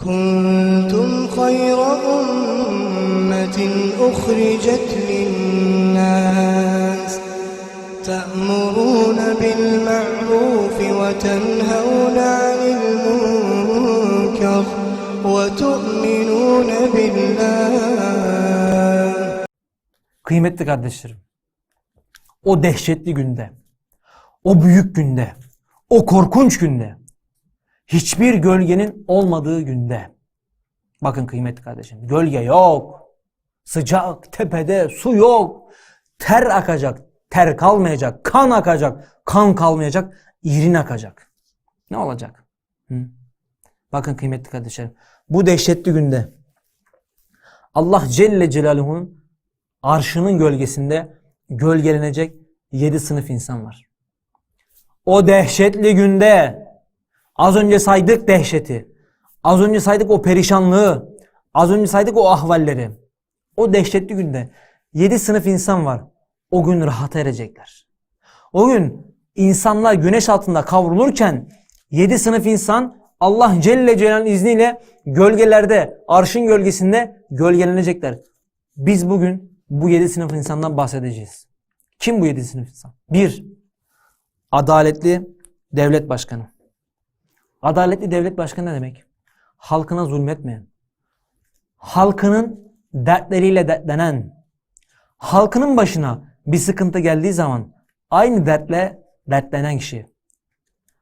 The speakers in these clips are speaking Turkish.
كنتم خير أمة أخرجت للناس تأمرون بالمعروف وتنهون عن المنكر وتؤمنون بالله Kıymetli kardeşlerim, o dehşetli günde, o büyük günde, o korkunç günde, hiçbir gölgenin olmadığı günde, bakın kıymetli kardeşim, gölge yok, sıcak, tepede su yok, ter akacak, ter kalmayacak, kan akacak, kan kalmayacak, irin akacak. Ne olacak? Hı? Bakın kıymetli kardeşlerim, bu dehşetli günde Allah Celle Celaluhu'nun arşının gölgesinde gölgelenecek yedi sınıf insan var. O dehşetli günde az önce saydık dehşeti, az önce saydık o perişanlığı, az önce saydık o ahvalleri. O dehşetli günde yedi sınıf insan var. O gün rahata erecekler. O gün insanlar güneş altında kavrulurken yedi sınıf insan Allah Celle Celal'in izniyle gölgelerde, arşın gölgesinde gölgelenecekler. Biz bugün bu yedi sınıf insandan bahsedeceğiz. Kim bu yedi sınıf insan? Bir, adaletli devlet başkanı. Adaletli devlet başkanı ne demek? Halkına zulmetmeyen, halkının dertleriyle dertlenen, halkının başına bir sıkıntı geldiği zaman aynı dertle dertlenen kişi.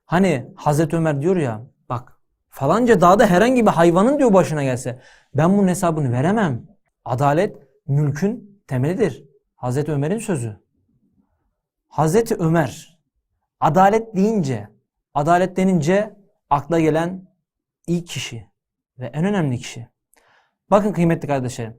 Hani Hazreti Ömer diyor ya bak falanca dağda herhangi bir hayvanın diyor başına gelse ben bunun hesabını veremem. Adalet mülkün temelidir. Hazreti Ömer'in sözü. Hazreti Ömer adalet deyince, adalet denince akla gelen ilk kişi ve en önemli kişi. Bakın kıymetli kardeşlerim.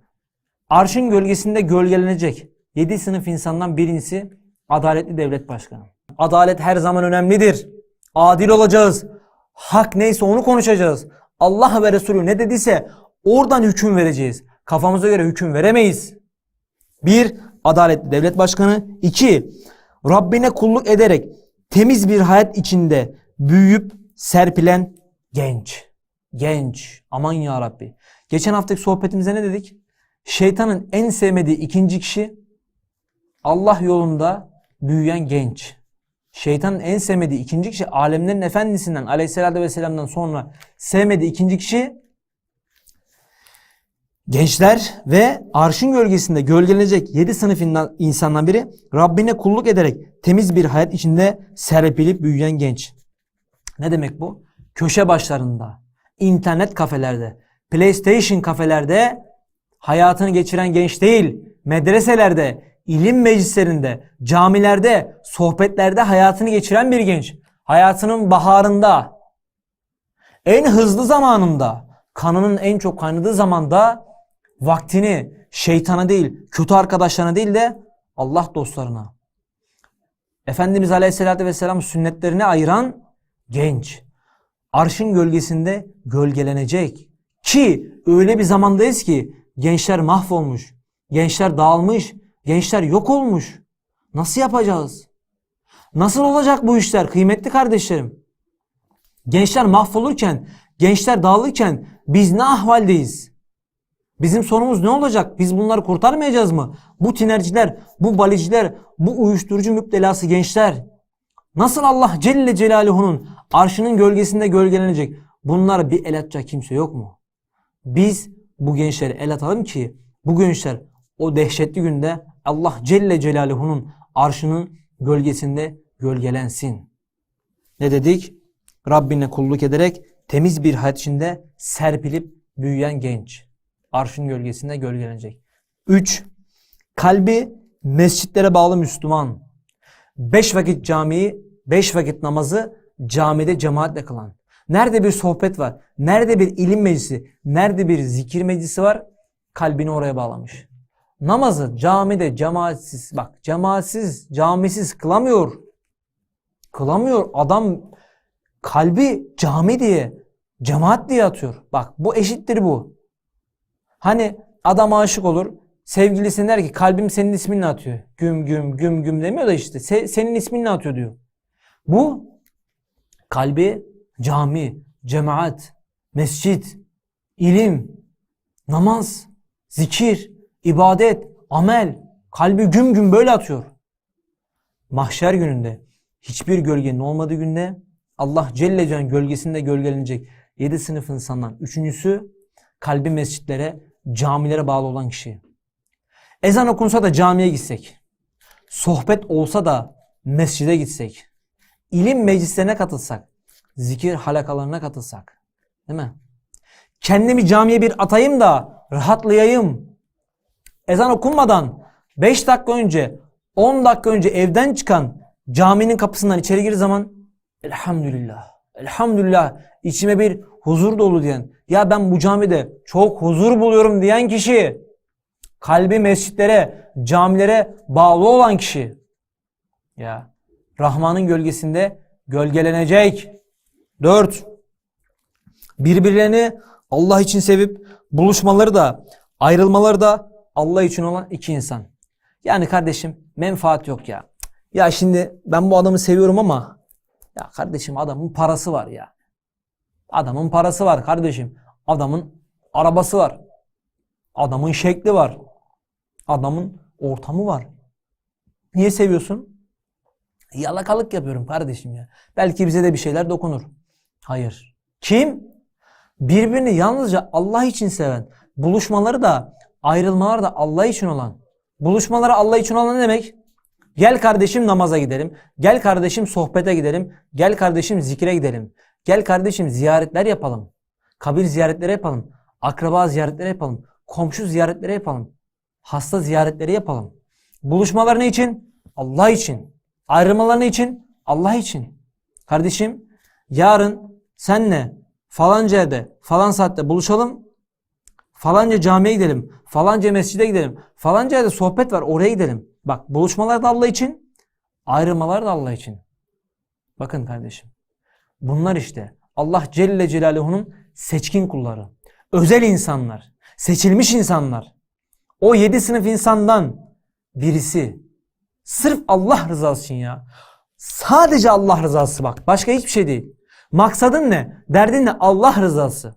Arşın gölgesinde gölgelenecek yedi sınıf insandan birincisi adaletli devlet başkanı. Adalet her zaman önemlidir. Adil olacağız. Hak neyse onu konuşacağız. Allah ve Resulü ne dediyse oradan hüküm vereceğiz. Kafamıza göre hüküm veremeyiz. Bir, adaletli devlet başkanı. İki, Rabbine kulluk ederek temiz bir hayat içinde büyüyüp serpilen genç. Genç. Aman ya Rabbi. Geçen haftaki sohbetimizde ne dedik? Şeytanın en sevmediği ikinci kişi Allah yolunda büyüyen genç. Şeytanın en sevmediği ikinci kişi alemlerin efendisinden aleyhissalatü vesselam'dan sonra sevmediği ikinci kişi gençler ve arşın gölgesinde gölgelenecek yedi sınıfından insandan biri Rabbine kulluk ederek temiz bir hayat içinde serpilip büyüyen genç. Ne demek bu? Köşe başlarında, internet kafelerde, PlayStation kafelerde hayatını geçiren genç değil, medreselerde, ilim meclislerinde, camilerde, sohbetlerde hayatını geçiren bir genç. Hayatının baharında, en hızlı zamanında, kanının en çok kaynadığı zamanda vaktini şeytana değil, kötü arkadaşlarına değil de Allah dostlarına. Efendimiz Aleyhisselatü Vesselam sünnetlerine ayıran genç. Arşın gölgesinde gölgelenecek. Ki öyle bir zamandayız ki gençler mahvolmuş, gençler dağılmış, gençler yok olmuş. Nasıl yapacağız? Nasıl olacak bu işler kıymetli kardeşlerim? Gençler mahvolurken, gençler dağılırken biz ne ahvaldeyiz? Bizim sonumuz ne olacak? Biz bunları kurtarmayacağız mı? Bu tinerciler, bu baliciler, bu uyuşturucu müptelası gençler nasıl Allah Celle Celaluhu'nun arşının gölgesinde gölgelenecek? Bunlara bir el atacak kimse yok mu? Biz bu gençlere el atalım ki bu gençler o dehşetli günde Allah Celle Celaluhu'nun arşının gölgesinde gölgelensin. Ne dedik? Rabbine kulluk ederek temiz bir hayat içinde serpilip büyüyen genç. Arşın gölgesinde gölgelenecek. 3. Kalbi mescitlere bağlı Müslüman. 5 vakit camiyi, 5 vakit namazı camide cemaatle kılan. Nerede bir sohbet var, nerede bir ilim meclisi, nerede bir zikir meclisi var, kalbini oraya bağlamış. Namazı camide cemaatsiz, bak cemaatsiz, camisiz kılamıyor. Kılamıyor. Adam kalbi cami diye, cemaat diye atıyor. Bak bu eşittir bu. Hani adam aşık olur. Sevgilisine der ki kalbim senin isminle atıyor. Güm güm güm güm demiyor da işte se- senin isminle atıyor diyor. Bu kalbi cami, cemaat, mescit, ilim, namaz, zikir, ibadet, amel, kalbi güm güm böyle atıyor. Mahşer gününde hiçbir gölgenin olmadığı günde Allah Celle Celle'nin gölgesinde gölgelenecek yedi sınıf insandan üçüncüsü kalbi mescitlere, camilere bağlı olan kişi. Ezan okunsa da camiye gitsek, sohbet olsa da mescide gitsek, ilim meclislerine katılsak, zikir halakalarına katılsak, değil mi? Kendimi camiye bir atayım da rahatlayayım. Ezan okunmadan 5 dakika önce, 10 dakika önce evden çıkan caminin kapısından içeri gir zaman elhamdülillah, elhamdülillah içime bir huzur dolu diyen, ya ben bu camide çok huzur buluyorum diyen kişi, kalbi mescitlere, camilere bağlı olan kişi, ya Rahman'ın gölgesinde gölgelenecek. 4. Birbirlerini Allah için sevip buluşmaları da ayrılmaları da Allah için olan iki insan. Yani kardeşim menfaat yok ya. Ya şimdi ben bu adamı seviyorum ama ya kardeşim adamın parası var ya. Adamın parası var kardeşim. Adamın arabası var. Adamın şekli var. Adamın ortamı var. Niye seviyorsun? Yalakalık yapıyorum kardeşim ya. Belki bize de bir şeyler dokunur. Hayır. Kim? Birbirini yalnızca Allah için seven, buluşmaları da ayrılmaları da Allah için olan. Buluşmaları Allah için olan ne demek? Gel kardeşim namaza gidelim. Gel kardeşim sohbete gidelim. Gel kardeşim zikre gidelim. Gel kardeşim ziyaretler yapalım. Kabir ziyaretleri yapalım. Akraba ziyaretleri yapalım. Komşu ziyaretleri yapalım. Hasta ziyaretleri yapalım. Buluşmalar ne için? Allah için. Ayrılmalar ne için? Allah için. Kardeşim yarın senle falanca yerde falan saatte buluşalım. Falanca camiye gidelim. Falanca mescide gidelim. Falanca yerde sohbet var oraya gidelim. Bak buluşmalar da Allah için. Ayrılmalar da Allah için. Bakın kardeşim. Bunlar işte Allah Celle Celaluhu'nun seçkin kulları. Özel insanlar. Seçilmiş insanlar. O yedi sınıf insandan birisi. Sırf Allah rızası için ya. Sadece Allah rızası bak. Başka hiçbir şey değil. Maksadın ne? Derdin ne? Allah rızası.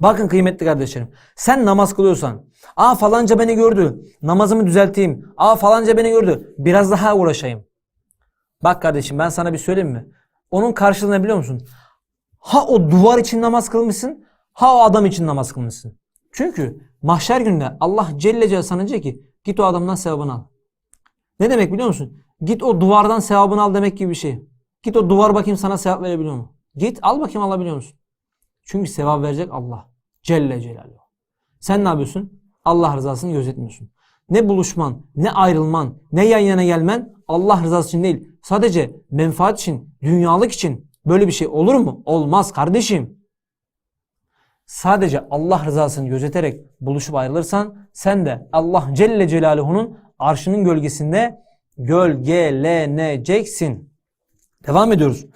Bakın kıymetli kardeşlerim. Sen namaz kılıyorsan, aa falanca beni gördü, namazımı düzelteyim, aa falanca beni gördü, biraz daha uğraşayım. Bak kardeşim ben sana bir söyleyeyim mi? Onun karşılığını biliyor musun? Ha o duvar için namaz kılmışsın, ha o adam için namaz kılmışsın. Çünkü mahşer gününde Allah Celle Celle sana diyecek ki git o adamdan sevabını al. Ne demek biliyor musun? Git o duvardan sevabını al demek gibi bir şey. Git o duvar bakayım sana sevap verebiliyor mu? Git al bakayım alabiliyor musun? Çünkü sevap verecek Allah. Celle Celaluhu. Sen ne yapıyorsun? Allah rızasını gözetmiyorsun. Ne buluşman, ne ayrılman, ne yan yana gelmen Allah rızası için değil. Sadece menfaat için, dünyalık için böyle bir şey olur mu? Olmaz kardeşim. Sadece Allah rızasını gözeterek buluşup ayrılırsan sen de Allah Celle Celaluhu'nun arşının gölgesinde gölgeleneceksin. Devam ediyoruz.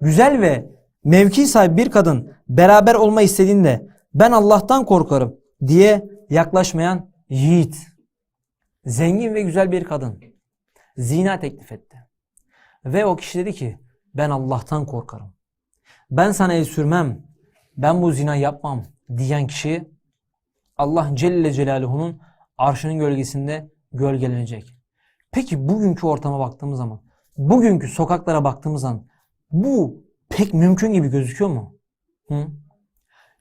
Güzel ve mevki sahibi bir kadın beraber olma istediğinde ben Allah'tan korkarım diye yaklaşmayan yiğit. Zengin ve güzel bir kadın. Zina teklif etti. Ve o kişi dedi ki ben Allah'tan korkarım. Ben sana el sürmem. Ben bu zina yapmam diyen kişi Allah Celle Celaluhu'nun arşının gölgesinde gölgelenecek. Peki bugünkü ortama baktığımız zaman, bugünkü sokaklara baktığımız zaman bu pek mümkün gibi gözüküyor mu? Hı?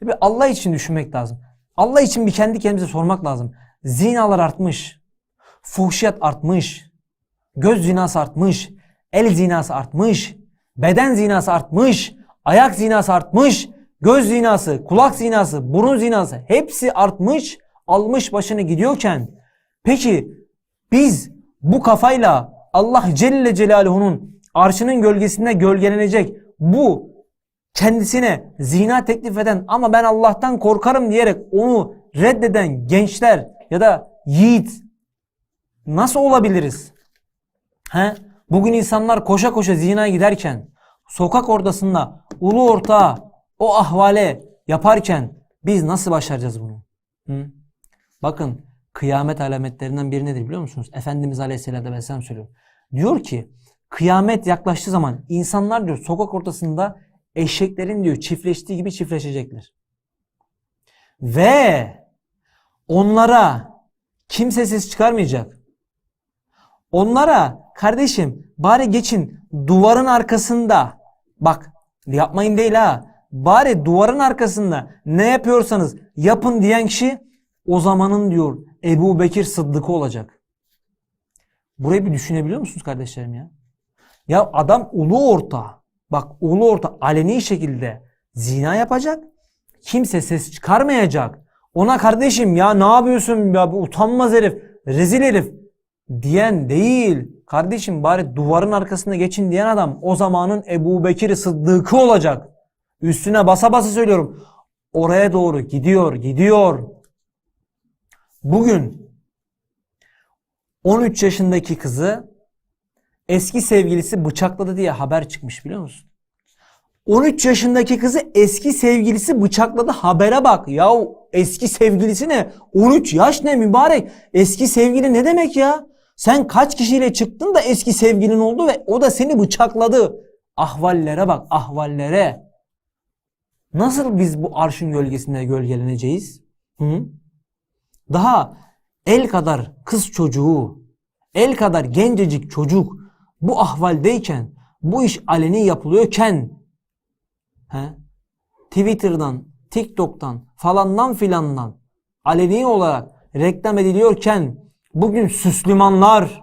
Bir Allah için düşünmek lazım. Allah için bir kendi kendimize sormak lazım. Zinalar artmış. Fuhşiyat artmış. Göz zinası artmış. El zinası artmış. Beden zinası artmış. Ayak zinası artmış. Göz zinası, kulak zinası, burun zinası hepsi artmış, almış başını gidiyorken peki biz bu kafayla Allah Celle Celaluhu'nun arşının gölgesinde gölgelenecek bu kendisine zina teklif eden ama ben Allah'tan korkarım diyerek onu reddeden gençler ya da yiğit nasıl olabiliriz? He? Bugün insanlar koşa koşa zina giderken sokak ortasında ulu orta o ahvale yaparken biz nasıl başaracağız bunu? Hı? Bakın kıyamet alametlerinden biri nedir biliyor musunuz? Efendimiz Aleyhisselatü Vesselam söylüyor. Diyor ki kıyamet yaklaştığı zaman insanlar diyor sokak ortasında eşeklerin diyor çiftleştiği gibi çiftleşecekler. Ve onlara kimse ses çıkarmayacak. Onlara kardeşim bari geçin duvarın arkasında bak yapmayın değil ha bari duvarın arkasında ne yapıyorsanız yapın diyen kişi o zamanın diyor Ebu Bekir Sıddık'ı olacak. Burayı bir düşünebiliyor musunuz kardeşlerim ya? Ya adam ulu orta bak ulu orta aleni şekilde zina yapacak. Kimse ses çıkarmayacak. Ona kardeşim ya ne yapıyorsun ya bu utanmaz herif, rezil herif diyen değil. Kardeşim bari duvarın arkasında geçin diyen adam o zamanın Ebu Bekir Sıddık'ı olacak. Üstüne basa basa söylüyorum. Oraya doğru gidiyor, gidiyor. Bugün 13 yaşındaki kızı eski sevgilisi bıçakladı diye haber çıkmış biliyor musun? 13 yaşındaki kızı eski sevgilisi bıçakladı habere bak. Ya eski sevgilisi ne? 13 yaş ne mübarek? Eski sevgili ne demek ya? Sen kaç kişiyle çıktın da eski sevgilin oldu ve o da seni bıçakladı. Ahvallere bak ahvallere. Nasıl biz bu arşın gölgesinde gölgeleneceğiz? Hı? Daha el kadar kız çocuğu, el kadar gencecik çocuk bu ahvaldeyken, bu iş aleni yapılıyorken he, Twitter'dan, TikTok'tan falandan filandan aleni olarak reklam ediliyorken bugün Süslümanlar,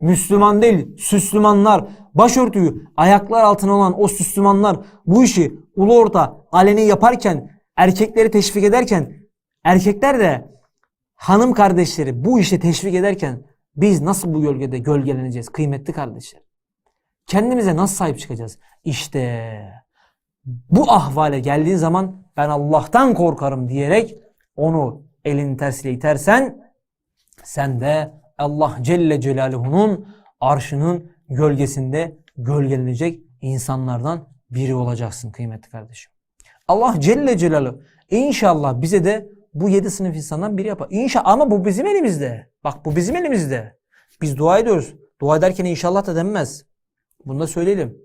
Müslüman değil, Süslümanlar, başörtüyü ayaklar altına olan o Süslümanlar bu işi ulu orta aleni yaparken, erkekleri teşvik ederken, erkekler de hanım kardeşleri bu işe teşvik ederken biz nasıl bu gölgede gölgeleneceğiz kıymetli kardeşler? Kendimize nasıl sahip çıkacağız? İşte bu ahvale geldiğin zaman ben Allah'tan korkarım diyerek onu elin tersiyle itersen sen de Allah Celle Celaluhu'nun arşının gölgesinde gölgelenecek insanlardan biri olacaksın kıymetli kardeşim. Allah Celle Celaluhu inşallah bize de bu yedi sınıf insandan biri yapar. İnşallah ama bu bizim elimizde. Bak bu bizim elimizde. Biz dua ediyoruz. Dua ederken inşallah da denmez. Bunu da söyleyelim.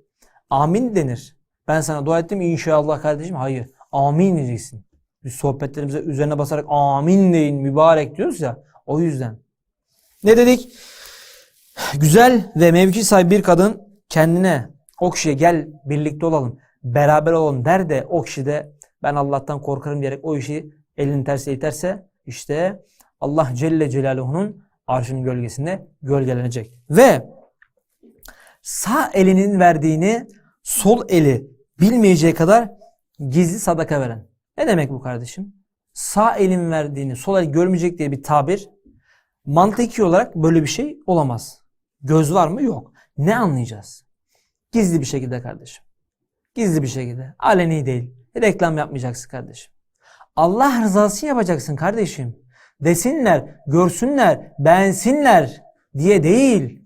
Amin denir. Ben sana dua ettim inşallah kardeşim. Hayır. Amin diyeceksin. Biz sohbetlerimize üzerine basarak amin deyin mübarek diyoruz ya. O yüzden. Ne dedik? Güzel ve mevki sahibi bir kadın kendine o kişiye gel birlikte olalım, beraber olalım der de o kişi de ben Allah'tan korkarım diyerek o işi elini tersiyle iterse işte Allah Celle Celaluhu'nun arşının gölgesinde gölgelenecek. Ve sağ elinin verdiğini sol eli bilmeyeceği kadar gizli sadaka veren. Ne demek bu kardeşim? Sağ elin verdiğini sol el görmeyecek diye bir tabir mantıki olarak böyle bir şey olamaz. Göz var mı? Yok. Ne anlayacağız? Gizli bir şekilde kardeşim. Gizli bir şekilde. Aleni değil. Reklam yapmayacaksın kardeşim. Allah rızası için yapacaksın kardeşim. Desinler, görsünler, beğensinler diye değil.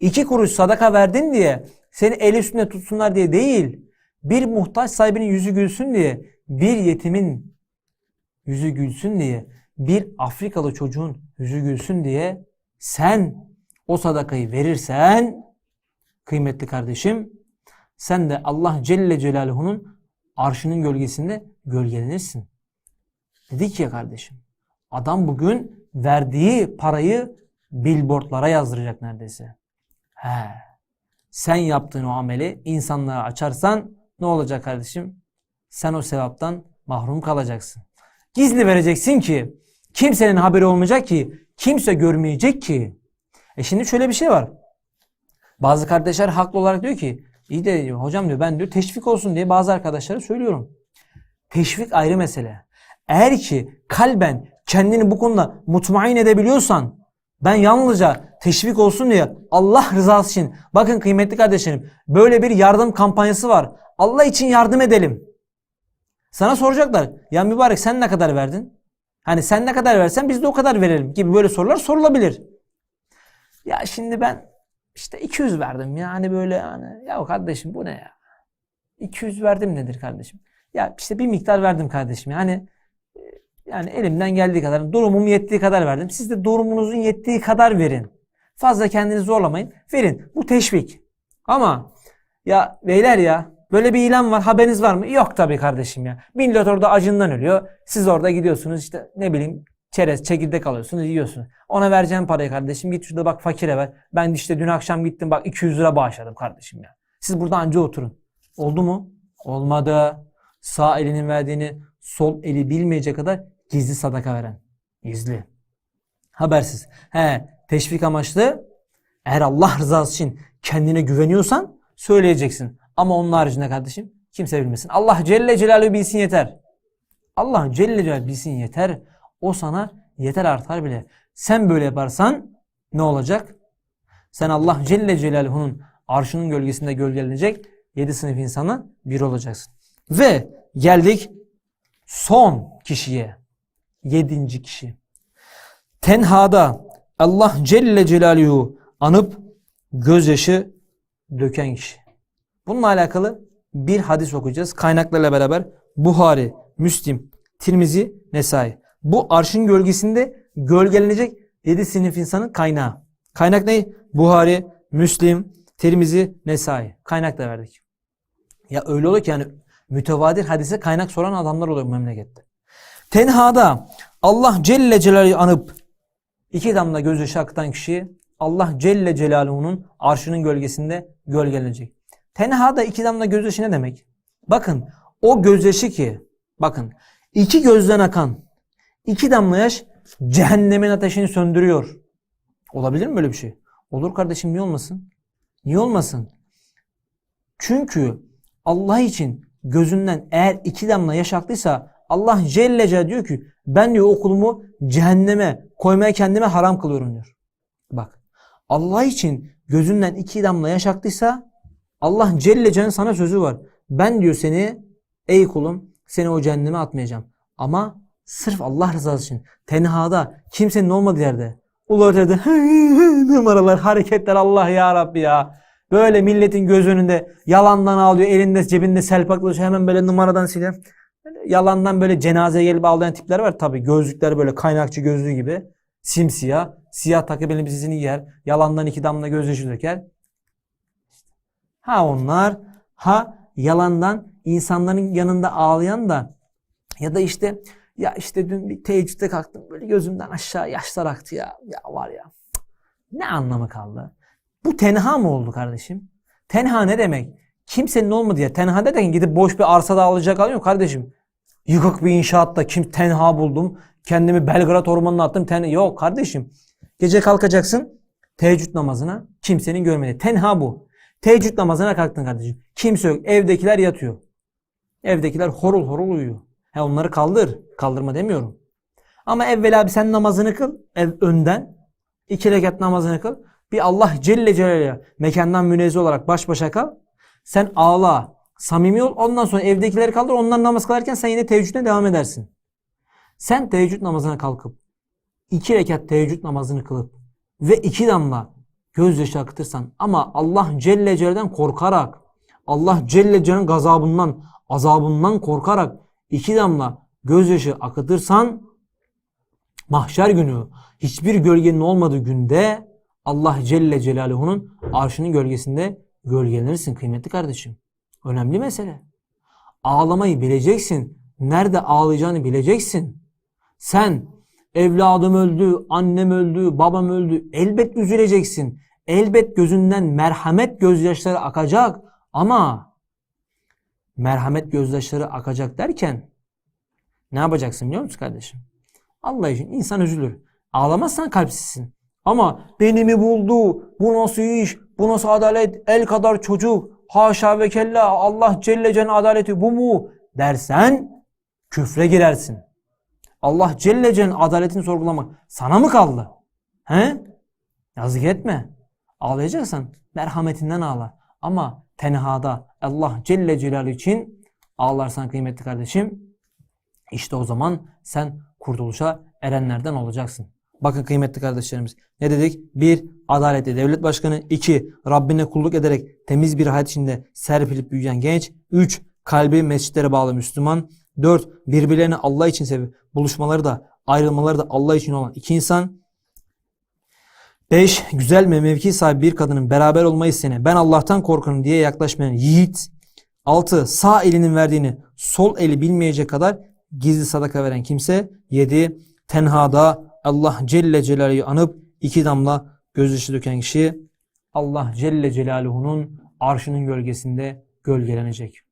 İki kuruş sadaka verdin diye, seni el üstünde tutsunlar diye değil. Bir muhtaç sahibinin yüzü gülsün diye, bir yetimin yüzü gülsün diye, bir Afrikalı çocuğun yüzü gülsün diye sen o sadakayı verirsen kıymetli kardeşim sen de Allah Celle Celaluhu'nun arşının gölgesinde gölgelenirsin. Dedik ya kardeşim adam bugün verdiği parayı billboardlara yazdıracak neredeyse. He. Sen yaptığın o ameli insanlara açarsan ne olacak kardeşim? Sen o sevaptan mahrum kalacaksın. Gizli vereceksin ki kimsenin haberi olmayacak ki kimse görmeyecek ki. E şimdi şöyle bir şey var. Bazı kardeşler haklı olarak diyor ki iyi de hocam diyor ben diyor teşvik olsun diye bazı arkadaşlara söylüyorum. Teşvik ayrı mesele. Eğer ki kalben kendini bu konuda mutmain edebiliyorsan ben yalnızca teşvik olsun diye Allah rızası için bakın kıymetli kardeşlerim böyle bir yardım kampanyası var. Allah için yardım edelim. Sana soracaklar ya mübarek sen ne kadar verdin? Hani sen ne kadar versen biz de o kadar verelim gibi böyle sorular sorulabilir. Ya şimdi ben işte 200 verdim yani böyle yani ya kardeşim bu ne ya? 200 verdim nedir kardeşim? Ya işte bir miktar verdim kardeşim. Yani e, yani elimden geldiği kadar, durumum yettiği kadar verdim. Siz de durumunuzun yettiği kadar verin. Fazla kendinizi zorlamayın. Verin. Bu teşvik. Ama ya beyler ya Böyle bir ilan var. Haberiniz var mı? Yok tabii kardeşim ya. Millet orada acından ölüyor. Siz orada gidiyorsunuz işte ne bileyim çerez, çekirdek alıyorsunuz, yiyorsunuz. Ona vereceğim parayı kardeşim. Git şurada bak fakire ver. Ben işte dün akşam gittim bak 200 lira bağışladım kardeşim ya. Siz burada anca oturun. Oldu mu? Olmadı. Sağ elinin verdiğini sol eli bilmeyecek kadar gizli sadaka veren. Gizli. Habersiz. He, teşvik amaçlı eğer Allah rızası için kendine güveniyorsan söyleyeceksin. Ama onun haricinde kardeşim kimse bilmesin. Allah Celle Celaluhu bilsin yeter. Allah Celle Celaluhu bilsin yeter. O sana yeter artar bile. Sen böyle yaparsan ne olacak? Sen Allah Celle Celaluhu'nun arşının gölgesinde gölgelenecek yedi sınıf insana bir olacaksın. Ve geldik son kişiye. Yedinci kişi. Tenhada Allah Celle Celaluhu anıp gözyaşı döken kişi. Bununla alakalı bir hadis okuyacağız. Kaynaklarla beraber Buhari, Müslim, Tirmizi, Nesai. Bu arşın gölgesinde gölgelenecek 7 sınıf insanın kaynağı. Kaynak ne? Buhari, Müslim, Tirmizi, Nesai. Kaynak da verdik. Ya öyle oluyor ki yani mütevadir hadise kaynak soran adamlar oluyor bu memlekette. Tenhada Allah Celle Celaluhu anıp iki damla gözyaşı akıtan kişi Allah Celle Celaluhu'nun arşının gölgesinde gölgelenecek. Tenhada iki damla gözyaşı ne demek? Bakın o gözyaşı ki bakın iki gözden akan iki damla yaş cehennemin ateşini söndürüyor. Olabilir mi böyle bir şey? Olur kardeşim niye olmasın? Niye olmasın? Çünkü Allah için gözünden eğer iki damla yaş aktıysa Allah Celle Celle diyor ki ben diyor okulumu cehenneme koymaya kendime haram kılıyorum diyor. Bak Allah için gözünden iki damla yaş aktıysa Allah Celle Celle'nin sana sözü var. Ben diyor seni ey kulum seni o cehenneme atmayacağım. Ama sırf Allah rızası için tenhada kimsenin olmadığı yerde ulu ötede numaralar hareketler Allah ya Rabbi ya. Böyle milletin göz önünde yalandan ağlıyor elinde cebinde selpak hemen böyle numaradan siliyor. Yalandan böyle cenazeye gelip ağlayan tipler var tabi gözlükleri böyle kaynakçı gözlüğü gibi simsiyah siyah takım elbisesini giyer yalandan iki damla gözyaşı döker. Ha onlar ha yalandan insanların yanında ağlayan da ya da işte ya işte dün bir teheccüde kalktım böyle gözümden aşağı yaşlar aktı ya. Ya var ya ne anlamı kaldı? Bu tenha mı oldu kardeşim? Tenha ne demek? Kimsenin olmadığı yer. Tenha derken gidip boş bir arsada alacak alıyor kardeşim. Yıkık bir inşaatta kim tenha buldum. Kendimi Belgrad ormanına attım. Ten Yok kardeşim. Gece kalkacaksın teheccüd namazına. Kimsenin görmediği. Tenha bu. Teheccüd namazına kalktın kardeşim. Kimse yok. Evdekiler yatıyor. Evdekiler horul horul uyuyor. He onları kaldır. Kaldırma demiyorum. Ama evvela bir sen namazını kıl. Ev önden. iki rekat namazını kıl. Bir Allah Celle Celaluhu mekandan münezzeh olarak baş başa kal. Sen ağla. Samimi ol. Ondan sonra evdekileri kaldır. Onlar namaz kılarken sen yine teheccüdüne devam edersin. Sen teheccüd namazına kalkıp iki rekat teheccüd namazını kılıp ve iki damla gözyaşı akıtırsan ama Allah Celle Celle'den korkarak Allah Celle Celle'nin gazabından azabından korkarak iki damla gözyaşı akıtırsan mahşer günü hiçbir gölgenin olmadığı günde Allah Celle Celaluhu'nun arşının gölgesinde gölgelenirsin kıymetli kardeşim. Önemli mesele. Ağlamayı bileceksin. Nerede ağlayacağını bileceksin. Sen evladım öldü, annem öldü, babam öldü. Elbet üzüleceksin. Elbet gözünden merhamet gözyaşları akacak. Ama merhamet gözyaşları akacak derken ne yapacaksın biliyor musun kardeşim? Allah için insan üzülür. Ağlamazsan kalpsizsin. Ama beni mi buldu? Bu nasıl iş? Bu nasıl adalet? El kadar çocuk. Haşa ve kella Allah Celle Celle'nin adaleti bu mu? Dersen küfre girersin. Allah Celle Celle'nin adaletini sorgulamak sana mı kaldı? He? Yazık etme. Ağlayacaksan merhametinden ağla. Ama tenhada Allah Celle Celaluhu için ağlarsan kıymetli kardeşim işte o zaman sen kurtuluşa erenlerden olacaksın. Bakın kıymetli kardeşlerimiz. Ne dedik? Bir, adaletli devlet başkanı. iki Rabbine kulluk ederek temiz bir hayat içinde serpilip büyüyen genç. Üç, kalbi mescitlere bağlı Müslüman. Dört, birbirlerini Allah için sevip buluşmaları da ayrılmaları da Allah için olan iki insan. Beş, güzel ve mevki sahibi bir kadının beraber olmayı isteyene ben Allah'tan korkarım diye yaklaşmayan yiğit. 6. Sağ elinin verdiğini sol eli bilmeyecek kadar gizli sadaka veren kimse. 7. Tenhada Allah Celle Celaluhu'yu anıp iki damla gözyaşı döken kişi Allah Celle Celaluhu'nun arşının gölgesinde gölgelenecek.